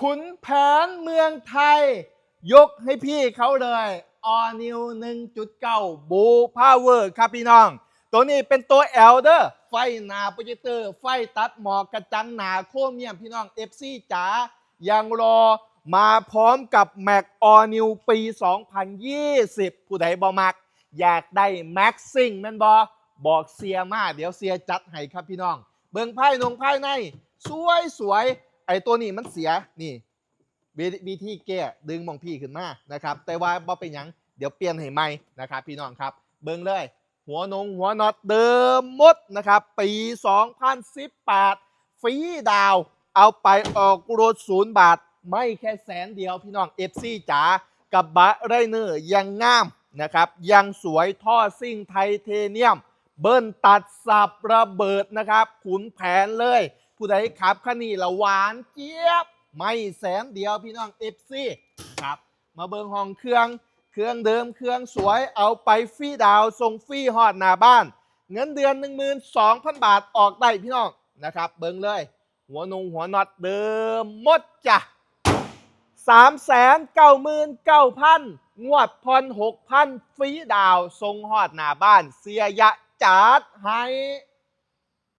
ขุนแผนเมืองไทย ยกให้พี่เขาเลย All New 1.9บูพาวเวอร์ครับพี่น้อง ตัวนี้เป็นตัว L เดอร์ไฟหนาโปรเจคเตอร์ ไฟตัดหมอกกระจังหนาโครเมียมพี่น้อง FC จ๋ายังรอมาพร้อมกับ Mac All New ปี 2020 ผู้ใดบอมัก อยากได้ Maxing แม่นบอบอกเสียมา เดี๋ยวเสียจัดให้ครับพี่น้อง เบิ่งภายนงภายใน สวยสวย ไอตัวนี้มันเสียนี่วิธีแก้ดึงมองพี่ขึ้นมานะครับ แต่ว่าบ่เป็นยังเดี๋ยวเปลี่ยนให้ใหม่นะครับ พี่น้องครับ เบิ่งเลย หัวนงหัวน็อตเดิมมดนะครับ ปี 2018ฟรีดาว เอาไปออกรถศูนย์บาท ไม่แค่แสนเดียวพี่น้องเอฟซีจ๋ากับบะไรเนอร์ยังงามนะครับ ยังสวยท่อซิ่งไทเทเนียม เบิ้ลตัดสับระเบิดนะครับ ขุนแผนเลย ผู้ใดขับคันนี้ละหวานเจี๊ยบ ไม่แสนเดียวพี่น้องเอฟซีครับ มาเบิงห้องเครื่อง เครื่องเดิมเครื่องสวยเอาไปฟรีดาวส่งฟรีฮอดหน้าบ้าน เงินเดือน 12,000 บาทออกได้พี่น้องนะครับ เบิงเลย หัวนงหัวน็อตเดิมหมดจ้ะ399,000งวดพร6,000ฟรีดาวส่งฮอดหน้าบ้าน เสียยะจัดให้